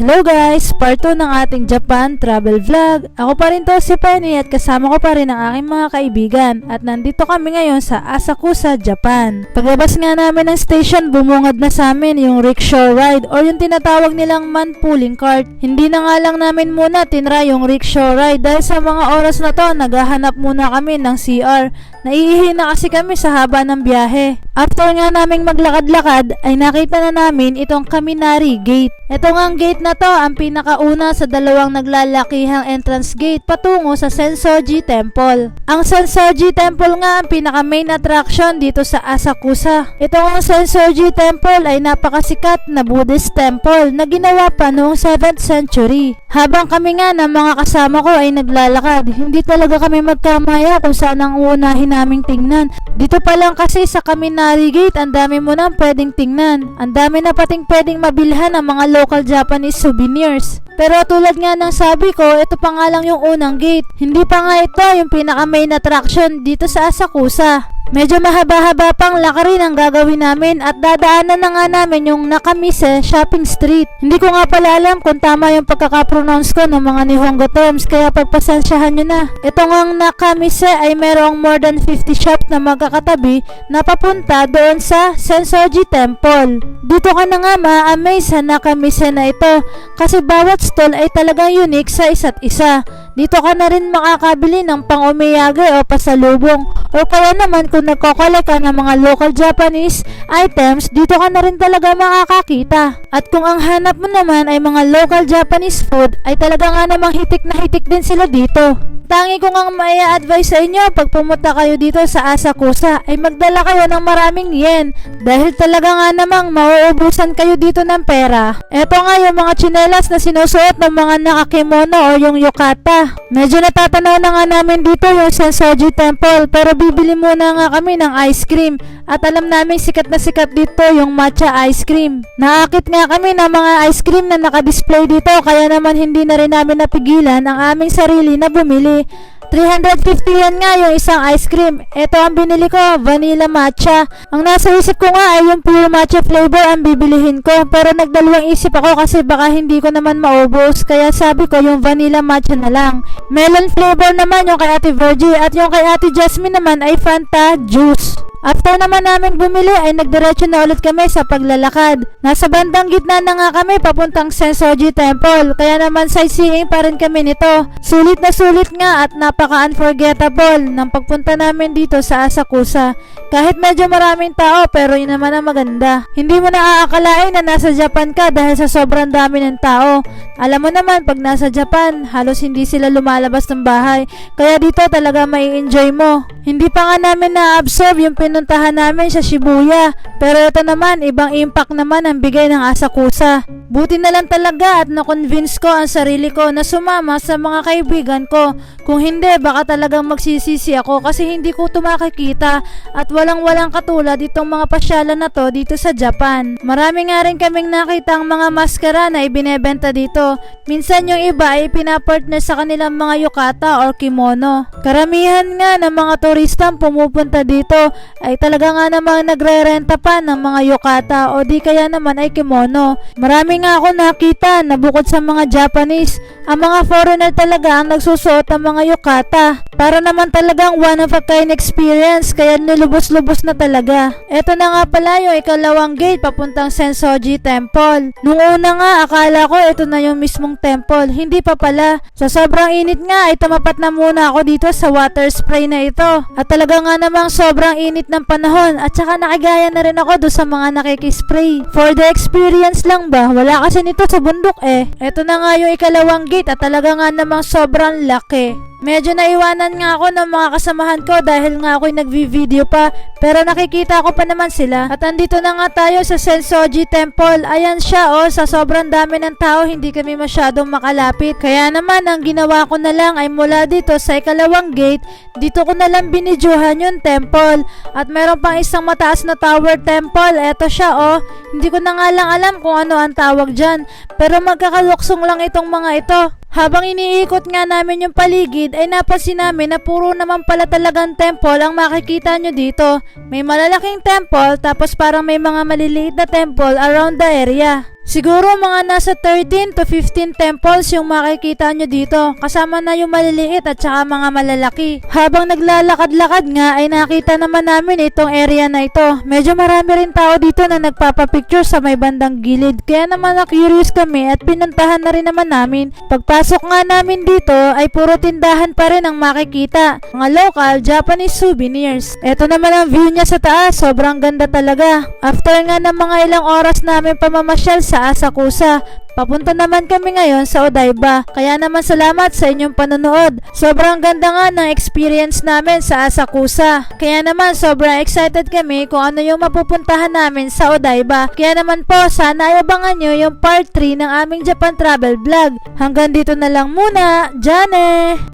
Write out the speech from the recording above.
Hello guys! Part 2 ng ating Japan travel vlog. Ako pa rin to si Penny at kasama ko pa rin ang aking mga kaibigan at nandito kami ngayon sa Asakusa, Japan. Paglabas nga namin ng station, bumungad na sa amin yung rickshaw ride or yung tinatawag nilang man pulling cart. Hindi na nga lang namin muna tinry yung rickshaw ride dahil sa mga oras na to, naghahanap muna kami ng CR. Naiihi na kasi kami sa haba ng biyahe. After nga naming maglakad-lakad, ay nakita na namin itong Kaminari Gate. Ito nga ang gate na to ang pinakauna sa dalawang naglalakihang entrance gate patungo sa Sensoji Temple. Ang Sensoji Temple nga ang pinaka main attraction dito sa Asakusa. Ito nga ang Sensoji Temple ay napakasikat na Buddhist temple na ginawa pa noong 7th century. Habang kami nga ng mga kasama ko ay naglalakad, hindi talaga kami magkamaya kung saan ang uunahin naming tingnan. Dito pa lang kasi sa Kaminari Gate, ang dami mo nang pwedeng tingnan. Ang dami na pating pwedeng mabilhan ng mga local Japanese souvenirs. Pero tulad nga ng sabi ko, ito pa nga lang yung unang gate. Hindi pa nga ito yung pinaka main attraction dito sa Asakusa. Medyo mahaba-haba pang laki rin ang gagawin namin at dadaanan na nga namin yung Nakamise Shopping Street. Hindi ko nga pala alam kung tama yung pagkakapronounce ko ng mga Nihongo terms kaya pagpasensyahan nyo na. Ito ngang Nakamise ay merong more than 50 shop na magkakatabi na papunta doon sa Sensoji Temple. Dito ka na nga ma-amaze sa Nakamise na ito kasi bawat stall ay talagang unique sa isa't isa. Dito ka na rin makakabili ng pang-umiyage o pasalubong o kaya naman kung nagkokolek ka ng mga local Japanese items, dito ka na rin talaga makakakita. At kung ang hanap mo naman ay mga local Japanese food, ay talaga nga namang hitik na hitik din sila dito. Tangi ko nga may advice sa inyo pag pumunta kayo dito sa Asakusa ay magdala kayo ng maraming yen dahil talaga nga namang mauubusan kayo dito ng pera. Eto nga yung mga tsinelas na sinusuot ng mga nakakimono o yung yukata. Medyo natatanaw na nga namin dito yung Sensoji Temple pero bibili muna nga kami ng ice cream at alam namin sikat na sikat dito yung matcha ice cream. Naakit nga kami ng mga ice cream na nakadisplay dito kaya naman hindi na rin namin napigilan ang aming sarili na bumili. 350 yan nga yung isang ice cream. Ito ang binili ko, vanilla matcha. Ang nasa isip ko nga ay yung pure matcha flavor ang bibilihin ko. Pero nagdalawang isip ako kasi baka hindi ko naman maubos. Kaya sabi ko yung vanilla matcha na lang. Melon flavor naman yung kay Ate Virgie at yung kay Ate Jasmine naman ay Fanta juice. After naman namin bumili ay nagdiretso na ulit kami sa paglalakad. Nasa bandang gitna na nga kami papuntang Sensoji Temple kaya naman sightseeing pa rin kami nito. Sulit na sulit nga at napaka-unforgettable ng pagpunta namin dito sa Asakusa. Kahit medyo maraming tao pero yun naman ang maganda. Hindi mo na aakalain na nasa Japan ka dahil sa sobrang dami ng tao. Alam mo naman pag nasa Japan halos hindi sila lumalabas ng bahay kaya dito talaga mai enjoy mo. Hindi pa nga namin na-absorb yung pinuntahan namin sa Shibuya. Pero ito naman, ibang impact naman ang bigay ng Asakusa. Buti na lang talaga at na-convince ko ang sarili ko na sumama sa mga kaibigan ko. Kung hindi, baka talagang magsisisi ako kasi hindi ko ito makikita at walang-walang katulad itong mga pasyalan na to dito sa Japan. Marami nga rin kaming nakita ang mga maskara na ibinebenta dito. Minsan yung iba ay pinapartner sa kanilang mga yukata or kimono. Karamihan nga ng mga turistang pumupunta dito ay talaga nga namang nagre-renta pa ng mga yukata o di kaya naman ay kimono. Marami nga ako nakita na bukod sa mga Japanese, ang mga foreigner talaga ang nagsusuot ng mga yukata. Para naman talagang one of a kind experience kaya nilubos-lubos na talaga. Ito na nga pala yung ikalawang gate papuntang Sensoji Temple. Nung una nga akala ko ito na yung mismong temple, hindi pa pala. Sa sobrang init nga ay tumapat na muna ako dito sa water spray na ito. At talaga nga namang sobrang init ng panahon at saka nakigaya na rin ako doon sa mga nakikispray. For the experience lang ba? Wala kasi nito sa bundok eh. Ito na nga yung ikalawang gate at talaga nga namang sobrang laki. Medyo naiwanan nga ako ng mga kasamahan ko dahil nga ako'y nagvi-video pa pero nakikita ko pa naman sila at andito na nga tayo sa Sensoji Temple. Ayan siya oh, sa sobrang dami ng tao hindi kami masyadong makalapit. Kaya naman ang ginawa ko na lang ay mula dito sa ikalawang gate, dito ko na lang binidyohan yung temple. At meron pang isang mataas na tower temple. Eto siya oh, hindi ko na nga lang alam kung ano ang tawag dyan. Pero magkakaluksong lang itong mga ito. Habang iniikot nga namin yung paligid ay napansin namin na puro naman pala talagang temple ang makikita nyo dito. May malalaking temple tapos parang may mga maliliit na temple around the area. Siguro mga nasa 13 to 15 temples yung makikita nyo dito. Kasama na yung maliliit at saka mga malalaki. Habang naglalakad-lakad nga ay nakita naman namin itong area na ito. Medyo marami rin tao dito na nagpapapicture sa may bandang gilid. Kaya naman na-curious kami at pinuntahan na rin naman namin. Pagpasok nga namin dito ay puro tindahan pa rin ang makikita. Mga local Japanese souvenirs. Ito naman ang view niya sa taas. Sobrang ganda talaga. After nga ng mga ilang oras namin pamamasyal sa Asakusa, Papunta naman kami ngayon sa Odaiba. Kaya naman salamat sa inyong panonood. Sobrang ganda nga ng experience namin sa Asakusa. Kaya naman sobrang excited kami kung ano yung mapupuntahan namin sa Odaiba. Kaya naman po sana ayabangan nyo yung part 3 ng aming Japan travel vlog. Hanggang dito na lang muna. Jane!